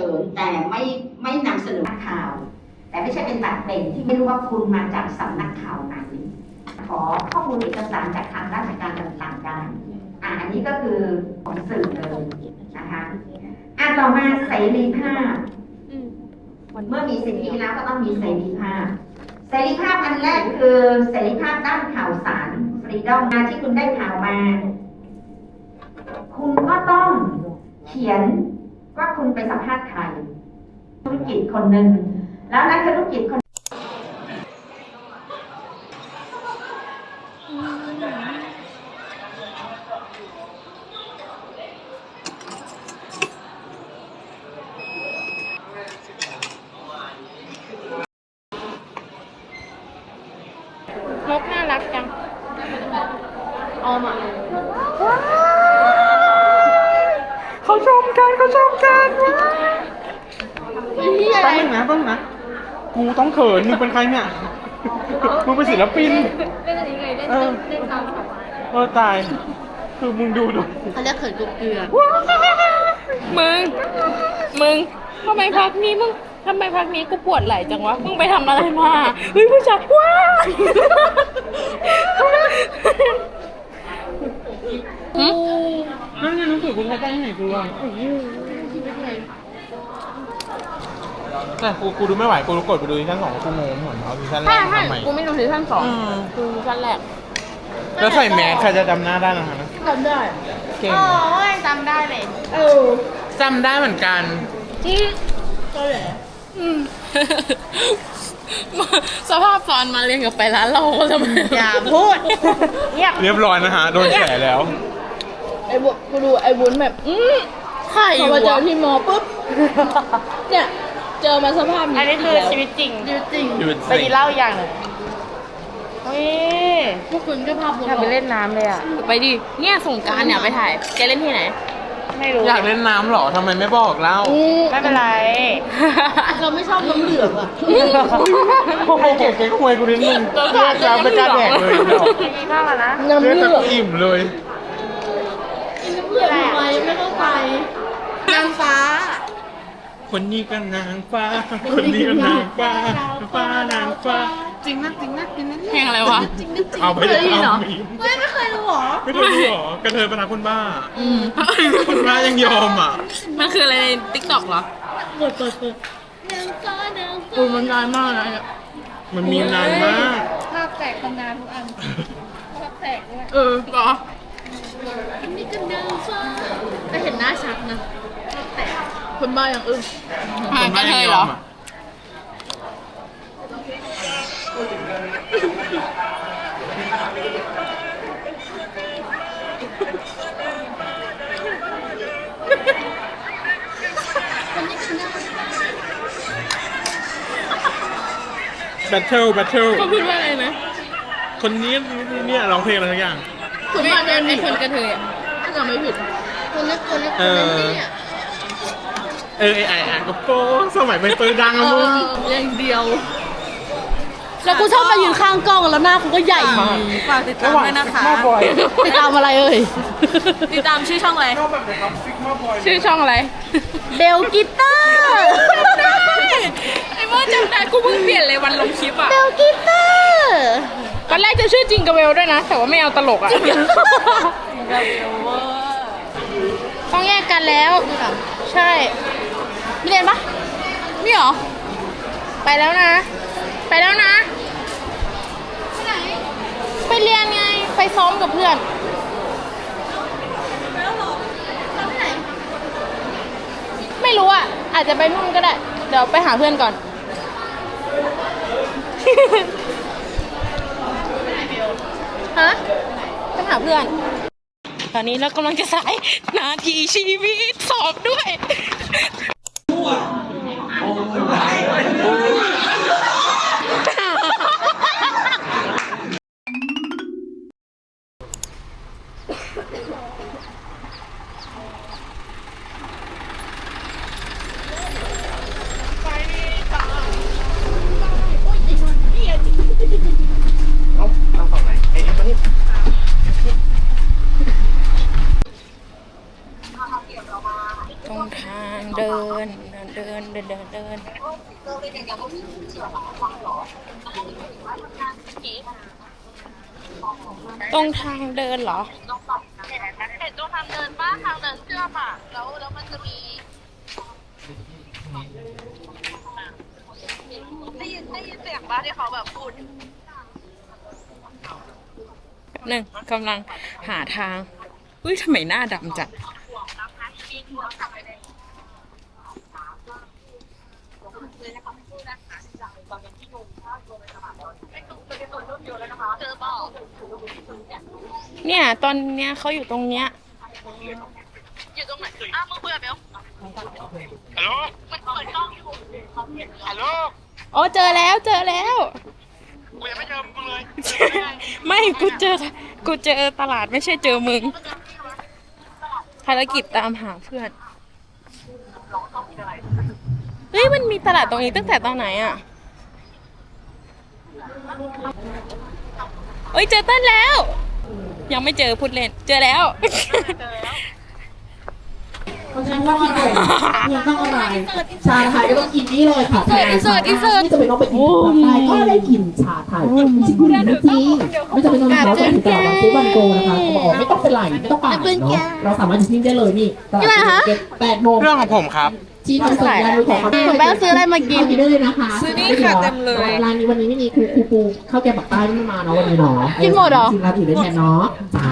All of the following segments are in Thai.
ฉินแต่ไม่ไม่นำเสนอข่าว แต่ไม่ใช่เป็นบัตรเป็นที่ไม่รู้ว่าคุณมาจากสำนักข่าวไหน ขอข้อมูลเอกสารจากทางราชการต่างๆได้อ่าอันนี้ก็คือของสื่อเลยนะคะอะต่อมาเสรีภาพเมื่อมีสิทธิแล้วก็ต้องมีเสรีภาพ เสรีภาพอันแรกคือเสรีภาพด้านข่าวสารฟรีดอมมาที่คุณได้ข่าวมา คุณก็ต้องเขียน คุณไปสัมภาษณ์ใครธุรกิจคนหนึ่งแล้วนักธุรกิจคนนกน่ารักจังออมอะ ชมกันเขาชมกันนี่อะไรแป๊บนึงนะแป๊บนึงนะกูต้องเขินมึงเป็นใครเนี่ยมึงเป็นศิลปินเล่นอะไรไงเล่นเออเล่นตามเขาไว้เออตาย คือมึงดูดูเขาเรียกเขินกุกเกลือมึง มึงทำไมพักนี้มึงทำไมพักนี้กูปวดไหล่จังวะ มึงไปทำอะไรมา เฮ้ยผู้ชายว้าหื มนั่นไงรู้สึกกูแค่ได้ไหนกูอะแต่กูกูดูไม่ไหวกูกดไปดูซีซั่นสองกูงงเหมือนเอาซีซั่นแรใช่กใช่ทำไม กูไม่ดูซีซั่นสองอืมดูซีซั่นแรกแล้วใส่แมสใครจะจำหน้าได้นะคะจำได้ เก่งโอ้ยจำได้เลยเออจำได้เหมือนกันอืมก็เลยอืมสภาพตอนมาเรียนกับไปร้านเราก็จะมาอย่าพูด เงียบเรียบร้อยนะฮะ โดนแฉแล้ว ไอ้บุกูดูไอ้บุญแบบอืมใครพอมาเจอที่มอปุ๊บ เนี่ย เจอมาสภาพนี้อันนี้คือชีวิตจริงชีวิตจริงอยู่ไปกินเหล้าอย่างหนึ่งเฮ้ยพวกคุณก็ภาพลวงอยากไปเล่นน้ำเลยอะ ไปดิ เนี่ยสงกรารเนี่ยไปถ่าย แกเล่นที่ไหน ไม่รู้ อยากเล่นน้ำเหรอทำไมไม่บอกเล่าไม่เป็นไร เราไม่ชอบน้ำเหลืองอะให้เก็บเก๊กฮวยกูนิดนึงเลือกแล้วไม่กล้าแดกเลยเนาะดีมากอะนะน้ำเหเลือกลืแต่องอิ่มเลย น้ำเหลืองทำไมไม่เข้าใจนางฟ้า คนนี้ก็นางฟ้า คนนี้ก็นางฟ้านางฟ้านางฟ้า จริงนะจริงนะจริงนะเพลงอะไรวะเอาไปเลยเคยได้ยินเหรอเอาไปไม่ไม่เคยรู้หรอไม่ได้หรอกระเทยประทับคนบ้าอืมคนบ้ายังยอมอะ มันคืออะไรในติ๊กต็อกเหรอเปิดเปิดเปิดนางฟ้านางฟ้ามันนานมากนะเนี่ยมันมีนานมากภาพแตกตำนานทุกอันภาพแตกด้วยเออเหรออั นนี้ก็นางฟ้าแต่เห็นหน้าชัดนะแต่คนบ้าอย่างอึ้งคนบ้ายังยอมอะแบทเทิลแบทเทิลเขาพูดว่าอะไรนะ คนนี้เนี่ยร้องเพลงอะไรทุกอย่าง คนบ้าเป็นไอ้คนกระเทยอะถ้าจำไม่ผิดคนเล็กคนเล็กคนเล็กเนี่ยเออไอไอไอก็โป้สมัยเป็นเตยดังเออะมึง ออย่างเดียวแล้วกูชอบมายืนข้างกล้องแล้วหน้ากูก็ใหญ่ฝากติดตามด้วยนะคะมาบ่อยติดตามอะไรเอ่ย ติดตามชื่อช่องอะไรชอบแบบนะครับซิกมาบ่อยชื่อช่องอะไร เบลกิตาร์ไอ้เมื่อจำได้กูเพิ่งเปลี่ยนเลยวันลงคลิปอะ เบลกิตาร์ตอ นแรกจะชื่อจริงกับเบลด้วยนะ แต่ว่าไม่เอาตลกอะต้องแยกกันแล้ว ใช่มีเรียนปะมีเหรอ ไปแล้วนะ ไปแล้วนะไปไหนไปเรียนไง ไปซ้อมกับเพื่อนไม่รู้อะ อาจจะไปนู่นก็ได้ เดี๋ยวไปหาเพื่อนก่อน ฮะไปหาเพื่อน ตอนนี้เรากำลังจะสายนาทีชีวิตสอบด้วย ตรงทางเดิ เดินเดินเดินเดิน ตรงทางเดินเหรอ เห็นตรงทางเดินป้าทางเดินเชื่อมอะแล้วแล้วมันจะมีได้ยินได้ยินเสียงป้าที่เขาแบบพูดหนึ่งกำลังหาทาง อุ้ยทำไมหน้าดำจัด เนี่ยตอนเนี้ยเขาอยู่ตรงเนี้ย อยู่ตรงไหนอ้าวมึงคุยกับเบลฮัลโหลมันเปิดกล้องอยู่ฮัลโหลโอ้เจอแล้วเจอแล้ว กูยังไม่เจอมึงเลยไม่กูเจอ กูเจอตลาดไม่ใช่เจอมึงภารกิจตามหาเพื่อนเฮ้ยมันมีตลาดตรงนี้ตั้งแต่ตอนไหนอะ เอ้ยเจอเต้นแล้ว ยังไม่เจอพูดเล่น เจอแล้ว เพราะฉะนั้นว่าที่ไหนเนี่ยต้องอะไรชาไทยก็ต้องกินนี่เลยค่ะอินเสิร์ตอินเสิร์ตไม่จำเป็นต้องไปกินกาแฟก็ได้กินชาไทยจริงจริงไม่จำเป็นต้องเขาต้องติดต่อกับซื้อบันโกนะคะเขาบอกว่าไม่ต้องเป็นไรไม่ต้องไปเนาะเราสามารถจะทิ้งได้เลยนี่ตลาดเก็ตแปดโมงเรื่องของผมครับที่ทำสัญญาณมือของเขาแป้งซื้ออะไรมากินกินได้เลยนะคะซื้อนี่ค่ะเต็มเลยร้านนี้วันนี้ไม่มีครูครูปูข้าวแกงปักใต้ไม่มาเนาะวันนี้เนาะกินหมดเหรอกินร้านอื่นได้แทนเนาะจ้า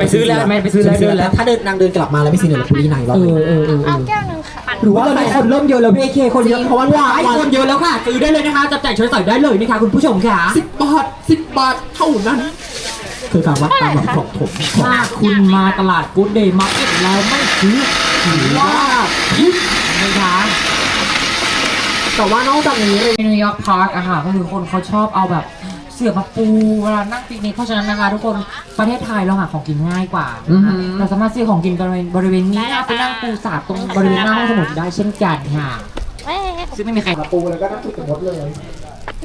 ไปซื้อแล้วไม่ไปซื้อแล้วเดินแล้วถ้าเดินนางเดินกลับมาแล้วไม่ซื้อเนี่ยคุยไหนรอบเอไหนอเออเออเอาแก้วหนึงค่ะหรือว่าตอนนี้คนเริ่มเยอะแล้วพี่เอเคคนเยอะเพราะว่าว้ายคนเยอะแล้วค่ะซื้อได้เลยนะคะจับจ่ายใช้สอยได้เลยนะคะคุณผู้ชมค่ะสิบบาทสิบบาทเท่านั้นคือการวัดตามแบบของผมถ้าคุณมาตลาดกู๊ดเดย์มาร์เก็ตแล้วไม่ซื้อถือว่าผิดนะคะแต่ว่านอกจากนี้เลยในนิวยอร์กพาร์คอะค่ะก็คือคนเขาชอบเอาแบบ เสื่อมาปูเวลานั่งปิกนิกเพราะฉะนั้นนะคะ ทุกคนประเทศไทยเราหาของกินง่ายกว่านะคะเราสามารถซื้อของกินบริเวณบริเวณนี้นะไปนั่งปูสาดตรงบริเวณหน้าห้องสมุดได้เช่นกันค่ะซึ่งไม่มีใครมาปูแล้วก็นั่งคุยกับมดเลย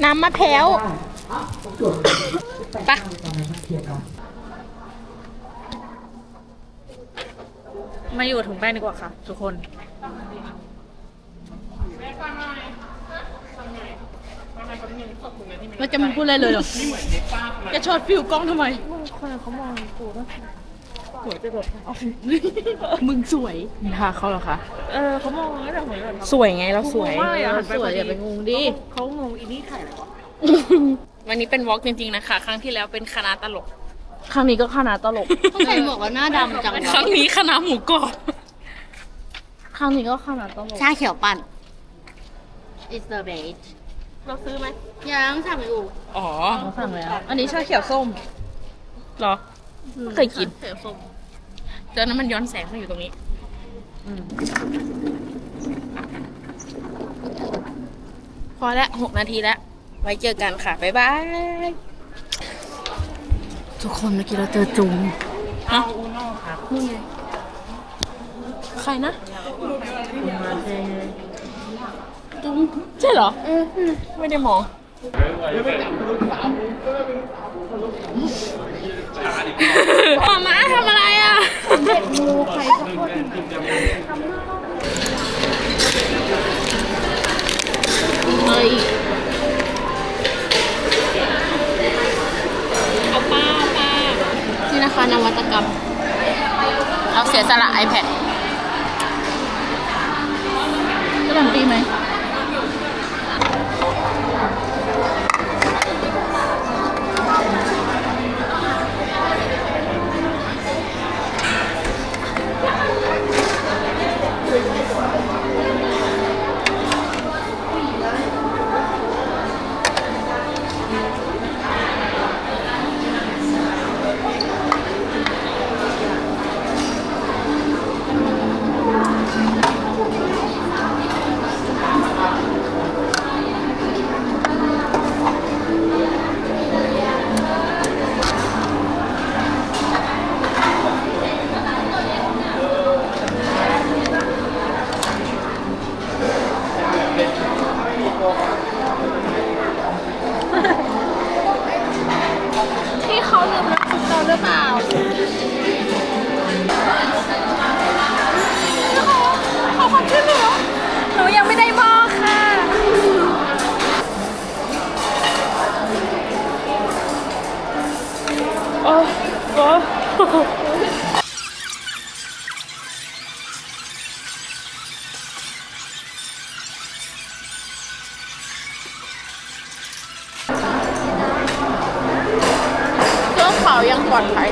น้ำมะพร้าวปะมาอยู่ถุงแป้งดีกว่าค่ะ ทุกคน เราจะมาพูดอะไรเลยเหรอจะช็อตฟิวกล้องทำไมมึงสวยนินทาเขาเหรอคะ เออเขามองแล้วแต่เหมือนแบบสวยไงเราสวยว่าอย่าสวยอย่าไปงงดิเขางงอีนี่ถ่ายอะไรวะวันนี้เป็นวอล์กจริงๆนะคะ ครั้งที่แล้วเป็นคณะตลก ครั้งนี้ก็ขนาดตลกใส่หมวกแล้วหน้าดำจังครั้งนี้คณะหมูกรอบครั้งนี้ก็ขนาดตลกชาเขียวปั่น is the best เราซื้อไหมยังสั่งอยู่อ๋อเราสั่งแล้ว อันนี้ชาเขียวส้มเหรอไม่เคยกินเขียวส้มเจอนั้นมันย้อนแสงมาอยู่ตรงนี้พอแล้วหกนาทีแล้ว ไว้เจอกันค่ะ บ๊ายบาย ทุกคนเมื่อกี้เราเจอจุงฮะใครนะจุงใช่เหรอไม่ได้มองหมาม้าทำอะไรอะเฮ้ยนี่นะคะนวัตกรรม เราเสียสละ iPad กระหล่ำปีไหม ยังปลอดภัย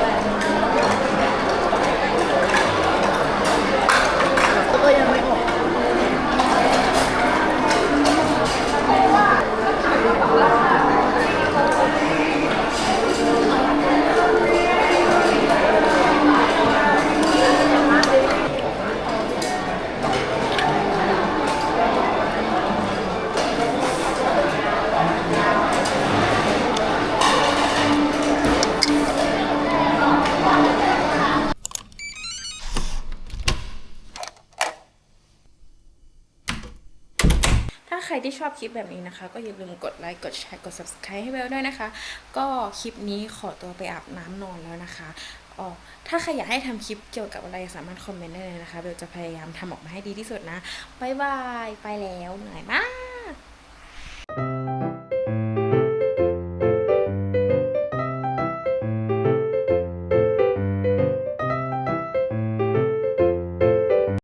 ลิปแบบนี้นะคะ ก็อย่าลืมกดไลค์กดแชร์กด subscribe ให้เบลด้วยนะคะ ก็คลิปนี้ขอตัวไปอาบน้ำนอนแล้วนะคะอ๋อถ้าใครอยากให้ทำคลิปเกี่ยวกับอะไรสามารถคอมเมนต์ได้เลยนะคะเบลจะพยายามทำออกมาให้ดีที่สุดนะบายบายไปแล้วเหนื่อยมาก